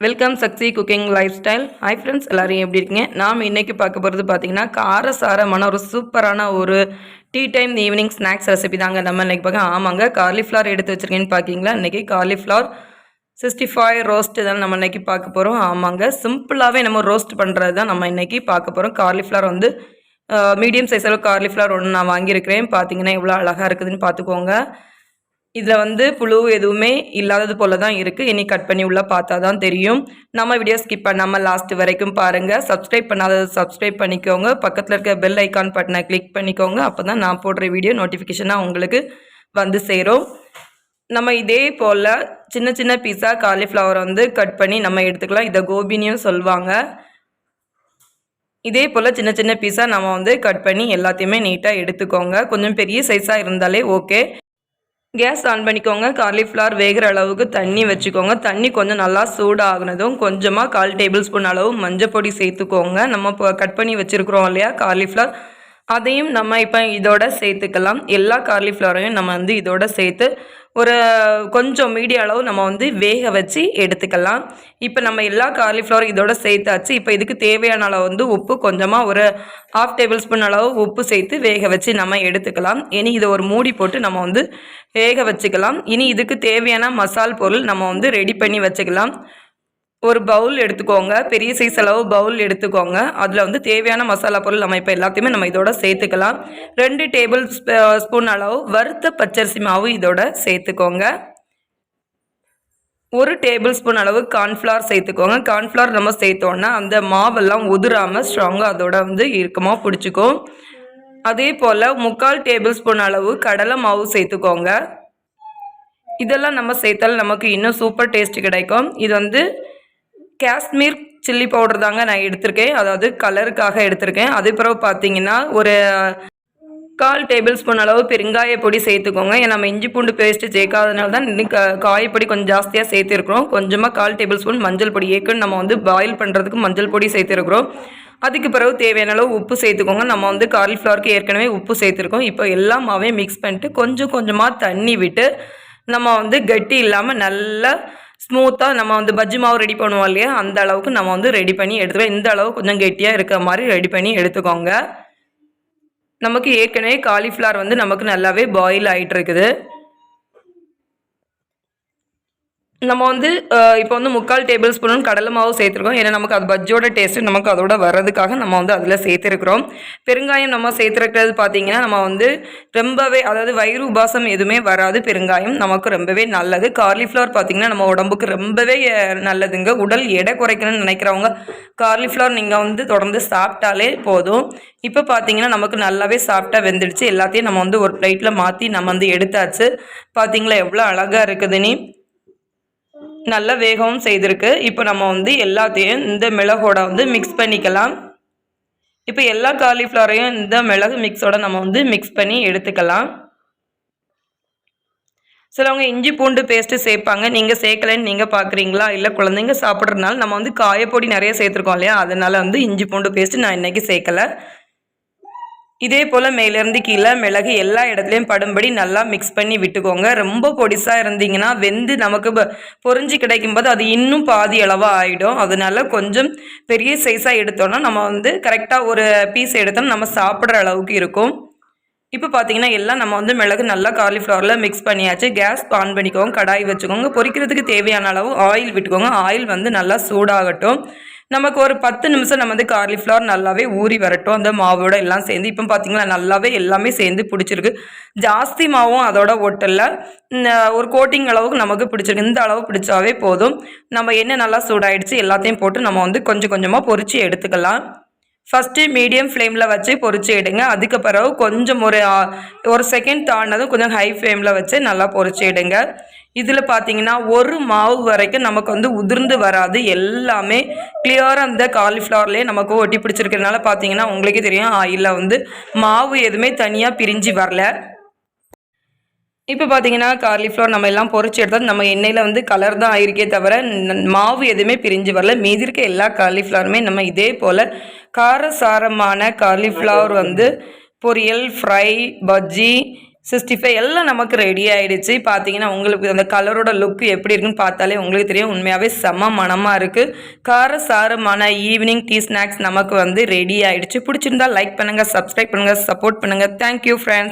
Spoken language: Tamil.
Welcome Sakshi cooking life style hi friends எல்லாரும் எப்படி இருக்கீங்க? நாம் இன்றைக்கி பார்க்க போகிறது பார்த்தீங்கன்னா காரசாரமான ஒரு சூப்பரான ஒரு tea time evening snacks recipe தாங்க. நம்ம இன்றைக்கி பார்க்க ஆமாங்க காலிஃப்ளவர் எடுத்து வச்சுருக்கேன்னு பார்க்கிங்களா இன்றைக்கி காலிஃப்ளவர் சிக்ஸ்டி ஃபைவ் ரோஸ்ட்டு தான் நம்ம இன்றைக்கி பார்க்க போகிறோம் ஆமாங்க சிம்பிளாகவே நம்ம ரோஸ்ட் பண்ணுறது தான் நம்ம இன்றைக்கி பார்க்க போகிறோம் காலிஃப்ளவர் வந்து மீடியம் சைஸ் அளவு காலிஃப்ளவர் ஒன்று நான் வாங்கியிருக்கிறேன். பார்த்தீங்கன்னா எவ்வளோ அழகாக இருக்குதுன்னு பார்த்துக்கோங்க இதில் வந்து புழு எதுவுமே இல்லாதது போல தான் இருக்குது இனி கட் பண்ணி உள்ள பார்த்தா தான் தெரியும். நம்ம வீடியோ ஸ்கிப் பண்ணாமல் லாஸ்ட் வரைக்கும் பாருங்கள் சப்ஸ்கிரைப் பண்ணாதது சப்ஸ்கிரைப் பண்ணிக்கோங்க. பக்கத்தில் இருக்க பெல் ஐக்கான் பட்டனை கிளிக் பண்ணிக்கோங்க. அப்போ தான் நான் போடுற வீடியோ நோட்டிஃபிகேஷனாக உங்களுக்கு வந்து சேரும். நம்ம இதே போல் சின்ன சின்ன பீஸாக காலிஃப்ளவர் வந்து கட் பண்ணி நம்ம எடுத்துக்கலாம். இதை கோபினியும் சொல்லுவாங்க இதே போல் சின்ன சின்ன பீஸாக நம்ம வந்து கட் பண்ணி எல்லாத்தையுமே நீட்டாக எடுத்துக்கோங்க. கொஞ்சம் பெரிய சைஸாக இருந்தாலே ஓகே கேஸ் ஆன் பண்ணிக்கோங்க. காலிஃப்ளவர் வேகிற அளவுக்கு தண்ணி வச்சுக்கோங்க. தண்ணி கொஞ்சம் நல்லா சூடாகினதும் கொஞ்சமாக கால் டேபிள் ஸ்பூன் அளவு மஞ்சள் பொடி சேர்த்துக்கோங்க. நம்ம இப்போ கட் பண்ணி வச்சுருக்குறோம் இல்லையா காலிஃப்ளவர் அதையும் நம்ம இப்போ இதோட சேர்த்துக்கலாம். எல்லா காலிஃப்ளவரையும் நம்ம வந்து இதோட சேர்த்து ஒரு கொஞ்சம் மீடிய அளவு நம்ம வந்து வேக வச்சு எடுத்துக்கலாம். இப்போ நம்ம எல்லா காலிஃப்ளவர் இதோட சேர்த்தாச்சு. இப்போ இதுக்கு தேவையான அளவு வந்து உப்பு கொஞ்சமாக ஒரு ஹாஃப் டேபிள் ஸ்பூன் அளவு உப்பு சேர்த்து வேக வச்சு நம்ம எடுத்துக்கலாம். இனி இதை ஒரு மூடி போட்டு நம்ம வந்து வேக வச்சுக்கலாம். இனி இதுக்கு தேவையான மசால் பொருள் நம்ம வந்து ரெடி பண்ணி வச்சுக்கலாம். ஒரு பவுல் எடுத்துக்கோங்க. பெரிய சைஸ் அளவு பவுல் எடுத்துக்கோங்க. அதில் வந்து தேவையான மசாலா பொருள் நம்ம இப்போ எல்லாத்தையுமே நம்ம இதோட சேர்த்துக்கலாம். ரெண்டு டேபிள் ஸ்பூன் அளவு வறுத்த பச்சரிசி மாவு இதோட சேர்த்துக்கோங்க. ஒரு டேபிள் ஸ்பூன் அளவு கார்ன்ஃப்ளவர் சேர்த்துக்கோங்க. கார்ன்ஃப்ளவர் நம்ம சேர்த்தோன்னா அந்த மாவெல்லாம் உதிராமல் ஸ்ட்ராங்காக அதோட வந்து இறுக்கமாக பிடிச்சிக்கும். அதே போல் முக்கால் டேபிள் ஸ்பூன் அளவு கடலை மாவு சேர்த்துக்கோங்க. இதெல்லாம் நம்ம சேர்த்தாலும் நமக்கு இன்னும் சூப்பர் டேஸ்ட் கிடைக்கும். இது வந்து காஷ்மீர் சில்லி பவுடர் தாங்க நான் எடுத்திருக்கேன். அதாவது கலருக்காக எடுத்திருக்கேன். அது பிறகு பார்த்தீங்கன்னா ஒரு கால் டேபிள் ஸ்பூன் அளவு பெருங்காய பொடி சேர்த்துக்கோங்க. ஏன்னா நம்ம இஞ்சி பூண்டு பேஸ்ட்டு சேர்க்காதனால தான் இன்னைக்கு காயப்பொடி கொஞ்சம் ஜாஸ்தியாக சேர்த்துருக்குறோம். கொஞ்சமாக கால் டேபிள் ஸ்பூன் மஞ்சள் பொடி ஏற்கனவே நம்ம வந்து பாயில் பண்ணுறதுக்கு மஞ்சள் பொடி சேர்த்துருக்குறோம். அதுக்கு பிறகு தேவையான அளவு உப்பு சேர்த்துக்கோங்க. நம்ம வந்து காலிஃப்ளவருக்கு ஏற்கனவே உப்பு சேர்த்துருக்கோம். இப்போ எல்லா மாவையும் மிக்ஸ் பண்ணிட்டு கொஞ்சம் கொஞ்சமாக தண்ணி விட்டு நம்ம வந்து கட்டி இல்லாமல் நல்லா ஸ்மூத்தாக நம்ம வந்து பஜ்ஜி மாவு ரெடி பண்ணுவோம் இல்லையா? அந்த அளவுக்கு நம்ம வந்து ரெடி பண்ணி எடுத்துக்கலாம் இந்த அளவு கொஞ்சம் கெட்டியாக இருக்கிற மாதிரி ரெடி பண்ணி எடுத்துக்கோங்க. நமக்கு ஏற்கனவே காலிஃப்ளவர் வந்து நமக்கு நல்லாவே பாயில் ஆகிட்டு இருக்குது. நம்ம வந்து இப்போ வந்து முக்கால் டேபிள் ஸ்பூன் கடலை மாவு சேர்த்துருக்கோம். ஏன்னா நமக்கு அது பஜ்ஜோட டேஸ்ட்டு நமக்கு அதோட வர்றதுக்காக நம்ம வந்து அதில் சேர்த்துருக்குறோம். பெருங்காயம் நம்ம சேர்த்துருக்கிறது பார்த்தீங்கன்னா நம்ம வந்து ரொம்பவே அதாவது வயிறு உபாசம் எதுவுமே வராது பெருங்காயம். நமக்கு ரொம்பவே நல்லது. கார்லிஃப்ளவர் பார்த்திங்கன்னா நம்ம உடம்புக்கு ரொம்பவே நல்லதுங்க. உடல் எடை குறைக்கணும்னு நினைக்கிறவங்க கார்லிஃப்ளவர் நீங்கள் வந்து தொடர்ந்து சாப்பிட்டாலே போதும். இப்போ பார்த்தீங்கன்னா நமக்கு நல்லாவே சாப்பிட்டா வெந்துடுச்சு. எல்லாத்தையும் நம்ம வந்து ஒரு பிளேட்டில் மாற்றி நம்ம வந்து எடுத்தாச்சு. பார்த்தீங்களா எவ்வளோ அழகாக இருக்குதுன்னு நல்ல வேகவும் செய்திருக்கு. இப்போ நம்ம வந்து எல்லாத்தையும் இந்த மிளகோட வந்து மிக்ஸ் பண்ணிக்கலாம். இப்போ எல்லா காலிஃப்ளவரையும் இந்த மிளகு மிக்ஸோட நம்ம வந்து மிக்ஸ் பண்ணி எடுத்துக்கலாம். சிலவங்க இஞ்சி பூண்டு பேஸ்ட்டு சேர்ப்பாங்க. நீங்கள் சேர்க்கலன்னு நீங்கள் பார்க்குறீங்களா இல்லை குழந்தைங்க சாப்பிட்றதுனால நம்ம வந்து காயப்பொடி நிறைய சேர்த்துருக்கோம் இல்லையா? அதனால் வந்து இஞ்சி பூண்டு பேஸ்ட்டு நான் இன்றைக்கி சேர்க்கலை. இதே போல் மேலேருந்து கீழே மிளகு எல்லா இடத்துலையும் படும்படி நல்லா மிக்ஸ் பண்ணி விட்டுக்கோங்க. ரொம்ப பொடிசாக இருந்தீங்கன்னா வெந்து நமக்கு பொறிஞ்சு கிடைக்கும்போது அது இன்னும் பாதி அளவாக ஆகிடும் அதனால கொஞ்சம் பெரிய சைஸாக எடுத்தோன்னா நம்ம வந்து கரெக்டாக ஒரு பீஸ் எடுத்தோம்னா நம்ம சாப்பிட்ற அளவுக்கு இருக்கும். இப்போ பார்த்தீங்கன்னா எல்லாம் நம்ம வந்து மிளகு நல்லா காலிஃப்ளவரில் மிக்ஸ் பண்ணியாச்சு. கேஸ் ஆன் பண்ணிக்கோங்க கடாய் வச்சுக்கோங்க. பொரிக்கிறதுக்கு தேவையான அளவு ஆயில் விட்டுக்கோங்க. ஆயில் வந்து நல்லா சூடாகட்டும். நமக்கு ஒரு பத்து நிமிஷம் நம்ம வந்து கார்லிஃப்ளவர் நல்லாவே ஊறி வரட்டும். அந்த மாவோட எல்லாம் சேர்ந்து இப்போ பார்த்தீங்களா நல்லாவே எல்லாமே சேர்ந்து பிடிச்சிருக்கு. ஜாஸ்தி மாவும் அதோட ஒட்டலில் ஒரு கோட்டிங் அளவுக்கு நமக்கு பிடிச்சிருக்கு. இந்த அளவு பிடிச்சாவே போதும். நம்ம என்ன நல்லா சூடாயிடுச்சு எல்லாத்தையும் போட்டு நம்ம வந்து கொஞ்சம் கொஞ்சமாக பொறிச்சு எடுத்துக்கலாம். ஃபஸ்ட்டு மீடியம் ஃப்ளேமில் வச்சு பொறிச்சு எடுங்க. அதுக்கு பிறகு கொஞ்சம் ஒரு ஒரு செகண்ட் தாண்டதும் கொஞ்சம் ஹை ஃப்ளேமில் வச்சு நல்லா பொறிச்சு எடுங்க. இதில் பார்த்தீங்கன்னா ஒரு மாவு வரைக்கும் நமக்கு வந்து உதிர்ந்து வராது. எல்லாமே கிளியராக அந்த காலிஃப்ளவர்லேயே நமக்கு ஒட்டி பிடிச்சிருக்கிறதுனால பார்த்தீங்கன்னா உங்களுக்கே தெரியும் ஆயிலில் வந்து மாவு எதுவுமே தனியாக பிரிஞ்சு வரல. இப்போ பார்த்தீங்கன்னா காலிஃப்ளவர் நம்ம எல்லாம் பொறிச்சு எடுத்தால் நம்ம எண்ணெயில் வந்து கலர் தான் ஆயிருக்கே தவிர மாவு எதுவுமே பிரிஞ்சு வரல. மீதி இருக்க எல்லா காலிஃப்ளவருமே நம்ம இதே போல் காரசாரமான காலிஃப்ளவர் வந்து பொரியல் ஃப்ரை பஜ்ஜி சிக்ஸ்டி ஃபைவ் எல்லாம் நமக்கு ரெடி ஆகிடுச்சு பார்த்தீங்கன்னா உங்களுக்கு அந்த கலரோட லுக் எப்படி இருக்குன்னு பார்த்தாலே உங்களுக்கு தெரியும். உண்மையாகவே செம்ம மனமாக இருக்குது கார சாரமான ஈவினிங் டீ ஸ்நாக்ஸ் நமக்கு வந்து ரெடி ஆகிடுச்சு பிடிச்சிருந்தா லைக் பண்ணுங்கள் சப்ஸ்கிரைப் பண்ணுங்கள் சப்போர்ட் பண்ணுங்கள் தேங்க்யூ ஃப்ரெண்ட்ஸ்